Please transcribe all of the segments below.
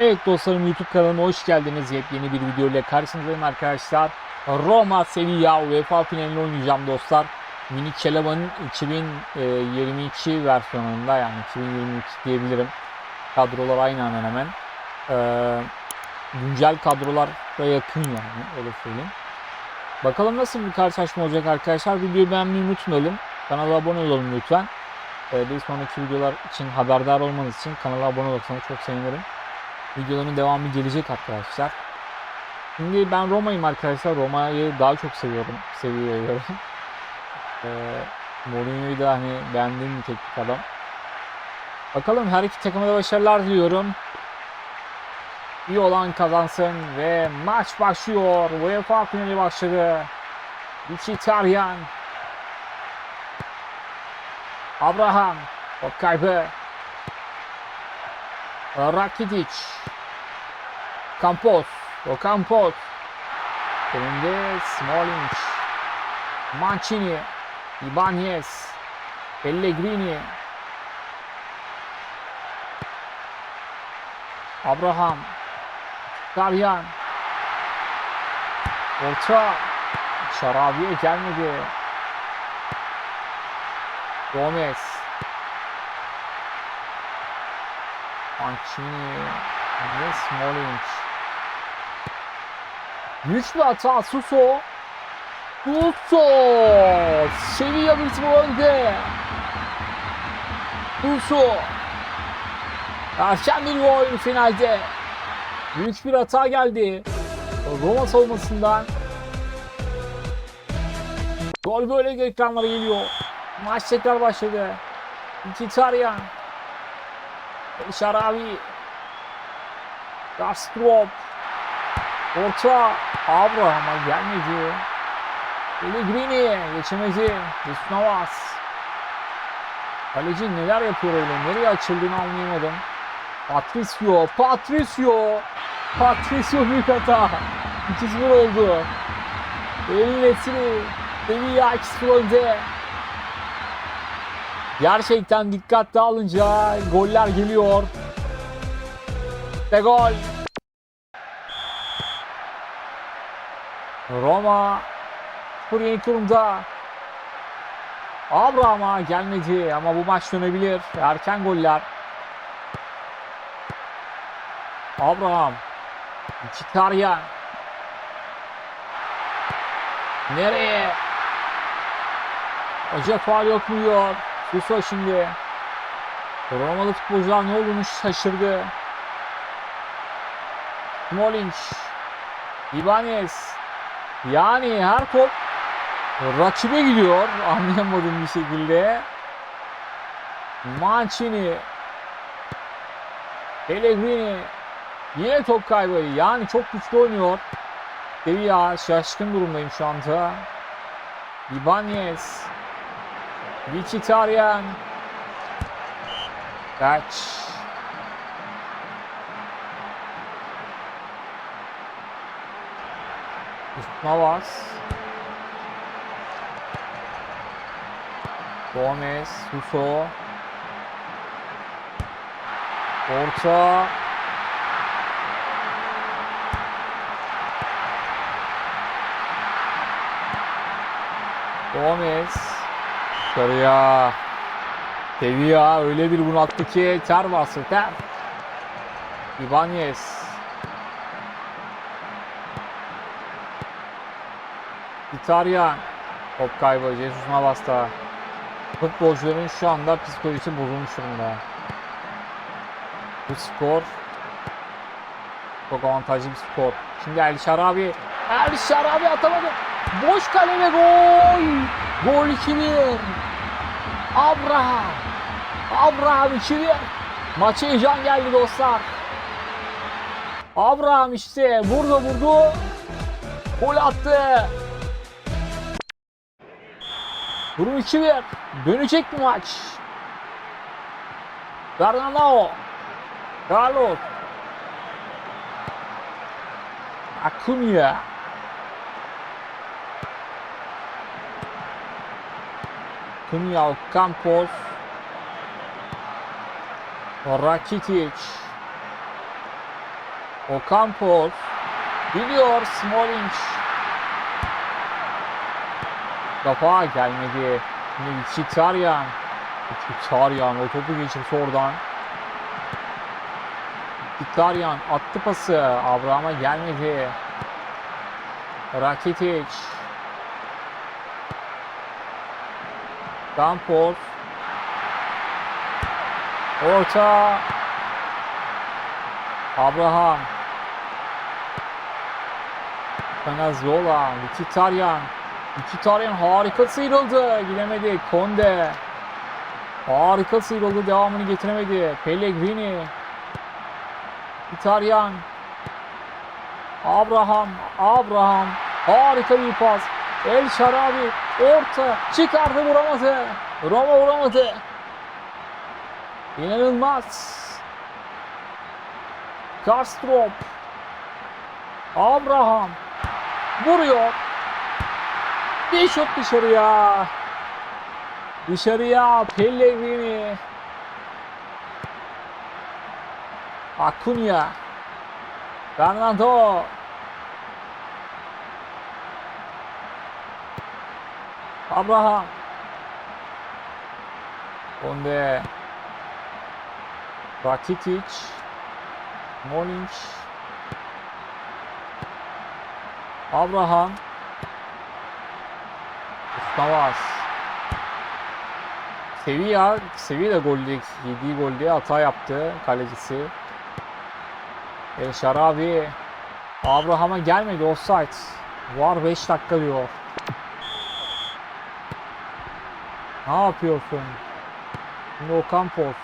Evet dostlarım YouTube kanalıma hoş geldiniz. Yepyeni bir video ile karşınızdayım arkadaşlar. Roma Sevilla UEFA finalini oynayacağım dostlar. Minik Çelaba'nın 2022 versiyonunda yani 2022 diyebilirim. Kadrolar aynı hemen hemen. Ee, güncel kadrolar da yakın yani öyle söyleyeyim. Bakalım nasıl bir karşılaşma olacak arkadaşlar. Videoyu beğenmeyi unutmayalım. Kanala abone olalım lütfen. Ee, bir sonraki videolar için haberdar olmanız için kanala abone olursanız çok sevinirim. Videoların devamı gelecek arkadaşlar. Şimdi ben Roma'yım arkadaşlar. Roma'yı daha çok seviyorum. Seviyorum. ee, Mourinho'yu da hani beğendiğim bir teknik adam. Bakalım her iki takıma da başarılar diliyorum. İyi olan kazansın ve maç başlıyor. UEFA finali başladı. Mkhitaryan. Abraham. Top kaybı. Rakitic. Campos. O Campos. Önünde Smalling. Mancini. Ibanez. Pellegrini. Abraham. Daryan. Orta. Şarabiye gelmedi. Gomez. Mancini. Ve Smalling. Bir hata Suso. Suso. Sevilla bir önde. Suso. Erken bir gol finalde. Büyük bir hata geldi. Roma savunmasından. Gol böyle ekranlara geliyor. Maç tekrar başladı. Mkhitaryan. El Şarabi. Gastrop. Orta. Abraham'a gelmedi. Pellegrini geçemedi. Jesus Navas. Kaleci neler yapıyor öyle? Nereye açıldığını anlayamadım. Patricio. Patricio. Patricio büyük hata. 2-0 oldu. El Nesri. Sevilla 2-0 önde. Gerçekten dikkatli alınca goller geliyor. Ve gol. Roma spor yenik durumda. Abraham'a gelmedi ama bu maç dönebilir. Erken goller. Abraham. Mkhitaryan. Nereye? Hoca faal yok mu yok? Suso şimdi. Romalı futbolcular ne olduğunu şaşırdı. Smalling. Ibanez. Yani her top rakibe gidiyor. Anlayamadığım bir şekilde. Mancini. Pellegrini. Yine top kaybı. Yani çok güçlü oynuyor. Sevilla şaşkın durumdayım şu anda. Ibanez. Mkhitaryan. Kaç. Navas. Gomez, Suso. Orta. Gomez. Dışarıya. Sevilla öyle bir bunalttı ki ter bastı ter. Ibanez. İtalyan. Top kaybı Jesus Navas'ta. Futbolcuların şu anda psikolojisi bozulmuş durumda. Bu skor çok avantajlı bir skor. Şimdi El Şarabi. El Şarabi atamadı. Boş kale ve gol. Gol 2-1. Abraham. Abraham 2-1. Maça heyecan geldi dostlar. Abraham işte vurdu vurdu. Gol attı. Durum 2-1. Dönecek mi maç? Garnanao. Carlos. Acuna. Acuna Campos. Rakitic. Ocampos. Biliyor Smalling. Kafa gelmedi. Mkhitaryan. Mkhitaryan o topu geçirse oradan. Mkhitaryan attı pası. Abraham'a gelmedi. Rakitic. Campos. Orta. Abraham. Panazola. Mkhitaryan. Mkhitaryan harika sıyrıldı. Gidemedi. Konde. Harika sıyrıldı. Devamını getiremedi. Pellegrini. Mkhitaryan. Abraham. Abraham. Harika bir pas. El Şarabi. Orta. Çıkardı vuramadı. Roma vuramadı. İnanılmaz. Kastrop. Abraham. Vuruyor. Bir şut dışarıya. Dışarıya Pellegrini. Acuna. Fernando. Abraham. Onde. Rakitic. Molink. Abraham. Navas. Sevilla, Sevilla golde, yediği golde hata yaptı kalecisi. El Şarabi. Abraham'a gelmedi offside. Var 5 dakika diyor. Ne yapıyorsun? Şimdi Ocampos.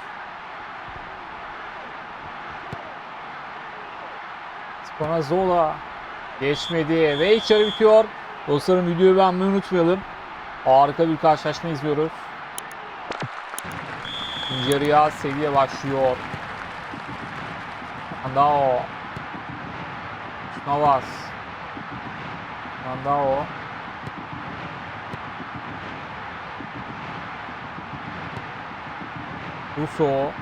Spinazzola. Geçmedi ve yarı bitiyor. Dostlarım videoyu beğenmeyi unutmayalım. Harika bir karşılaşma izliyoruz. İkinci yarıya seviye başlıyor. Andao. Navas. Andao. Russo.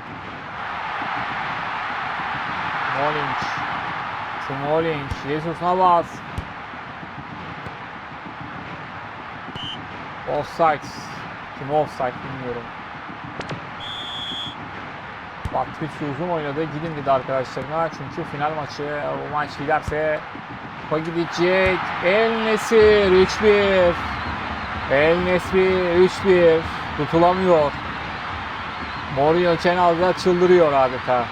Smalling. Smalling. Jesus Navas. Offside. Kim offside bilmiyorum. Patricio uzun oynadı. Gidin dedi arkadaşlarına. Çünkü final maçı. Bu maç giderse kupa gidecek. El Nesir 3-1. El Nesri 3-1. Tutulamıyor. Mourinho kenarda çıldırıyor adeta.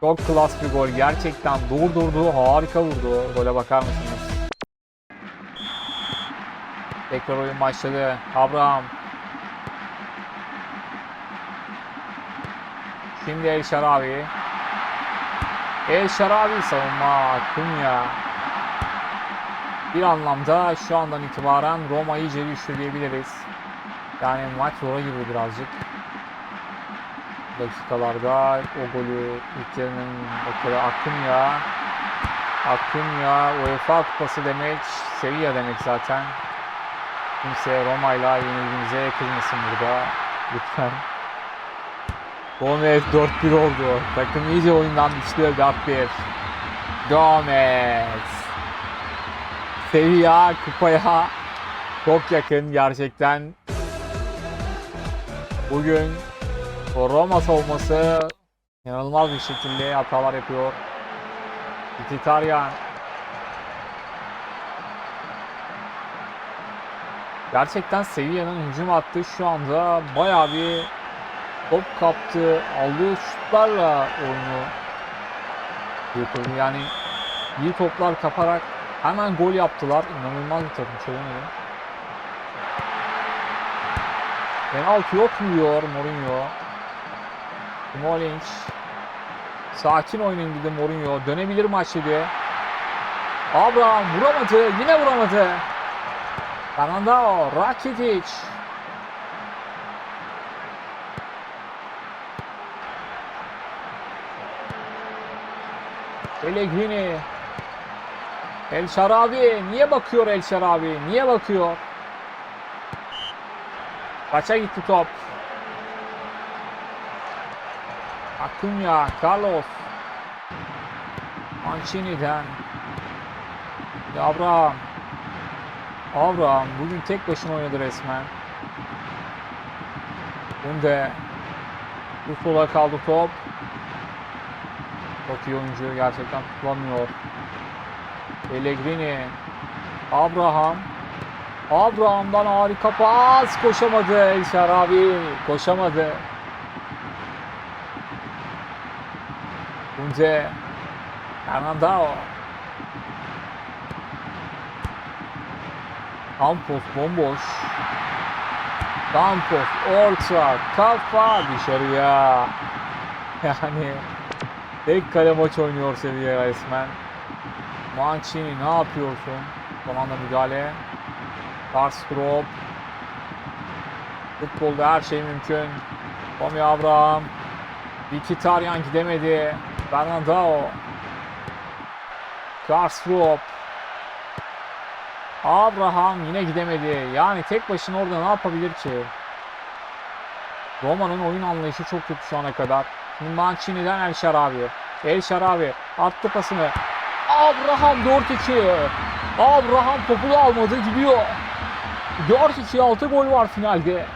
Çok klas bir gol. Gerçekten durdurdu. Harika vurdu. Gole bakar mısınız? Tekrar oyun başladı. Abraham. Şimdi El Şarabi. El Şarabi savunma. Kunya. Bir anlamda şu andan itibaren Roma iyice düştü diyebiliriz. Yani maç zora girdi birazcık. Dakikalarda o golü ilk yarının bakılı Akunya. Akunya UEFA kupası demek, Sevilla demek zaten. Kimse Roma'yla yenilgimize kızmasın burada. Lütfen. Gomez 4-1 oldu. Takım iyice oyundan düştü 4-1. Gomez. Sevilla kupaya çok yakın gerçekten. Bugün Roma savunması inanılmaz bir şekilde hatalar yapıyor. Mkhitaryan Gerçekten Sevilla'nın hücum hattı şu anda bayağı bir top kaptı. Aldığı şutlarla oyunu götürdü. Yani iyi toplar kaparak hemen gol yaptılar. İnanılmaz bir takım çözemedim. Penaltı yok mu diyor Mourinho. Smalling. Sakin oynayın dedi Mourinho. Dönebilir maç dedi. Abraham vuramadı. Yine vuramadı. Fernando Rakitic. Pellegrini. El Şarabi. Niye bakıyor El Şarabi? Niye bakıyor? Kaça gitti top? Acuna, Carlos. Mancini'den. Abraham. Abraham bugün tek başına oynadı resmen. Bunde. Bu sola kaldı top. Çok iyi oyuncu gerçekten tutulamıyor. Pellegrini. Abraham. Abraham'dan harika pas. Koşamadı El Şarabi. Koşamadı. Bunce. Fernandao. Campos bomboş. Campos orta kafa dışarıya. Yani tek kale maç oynuyor seviye resmen. Mancini ne yapıyorsun? Son anda müdahale. Karstrop. Futbolda her şey mümkün. Tommy Abraham. Mkhitaryan gidemedi. Bernardao. Karstrop. Abraham yine gidemedi. Yani tek başına orada ne yapabilir ki? Roma'nın oyun anlayışı çok kötü şu ana kadar. Şimdi Mancini'den El Şarabi. El Şarabi attı pasını. Abraham 4-2. Abraham topu da almadı gidiyor. 4-2 6 gol var finalde.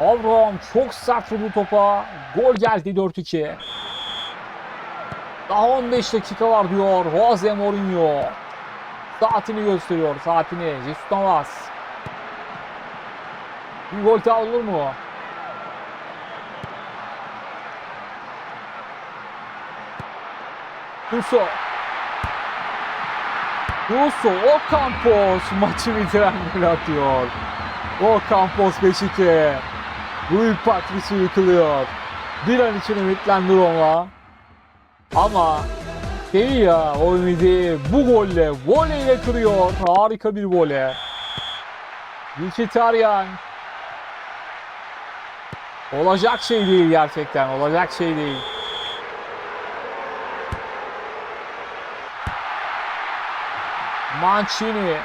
Abraham çok sert vurdu topa. Gol geldi 4-2. Daha 15 dakika var diyor Jose Mourinho. Saatini gösteriyor saatini. Jesus Navas. Bir gol daha olur mu? Russo. Russo Ocampos maçı bitiren gol atıyor. Ocampos 5-2. Rui Patricio yıkılıyor. Bir an için ümitlendi Roma. Ama Sevilla o ümidi bu golle, voleyle kırıyor. Harika bir vole. Mkhitaryan. Olacak şey değil gerçekten. Olacak şey değil. Mancini.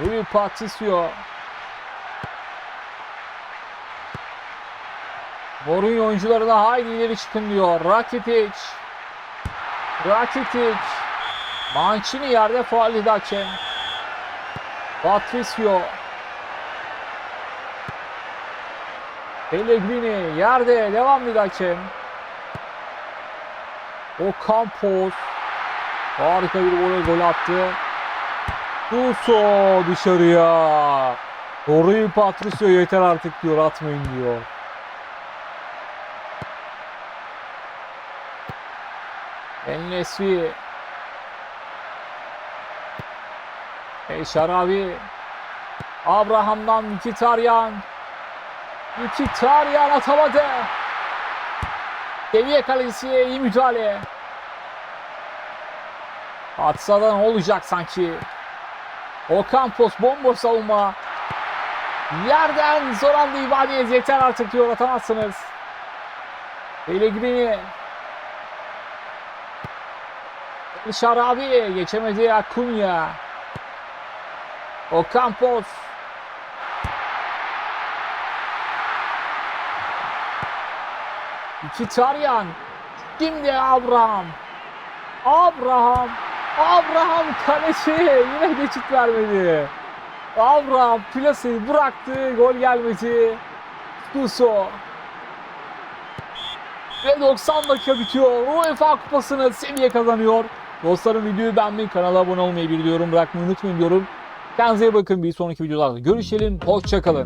Rui Patricio. Mourinho oyuncuları da haydi ileri çıkın diyor. Rakitic. Rakitic. Mancini yerde faal hakem. Patricio. Pellegrini yerde devam ediyor hakem. Ocampos. Harika bir gol, gol attı. Russo dışarıya. Rui Patricio yeter artık diyor atmayın diyor. El Nesri. El Şarabi. Abraham'dan Mkhitaryan. Mkhitaryan atamadı. Seviye kalecisiye iyi müdahale. Atsa da olacak sanki? Ocampos bomboş savunma. Yerden son anda ibadeniz yeter artık diyor atamazsınız. Pellegrini. Şarabi geçemedi Acuna. Ocampos. Mkhitaryan. Şimdi Abraham. Abraham. Abraham kaleci yine geçit vermedi. Abraham plaseyi bıraktı. Gol gelmedi. Duso. Ve 90 dakika bitiyor. UEFA kupasını seviye kazanıyor. Dostlarım videoyu beğenmeyi, kanala abone olmayı, bir yorum bırakmayı unutmayın diyorum. Kendinize bakın. Bir sonraki videolarda görüşelim. Hoşçakalın.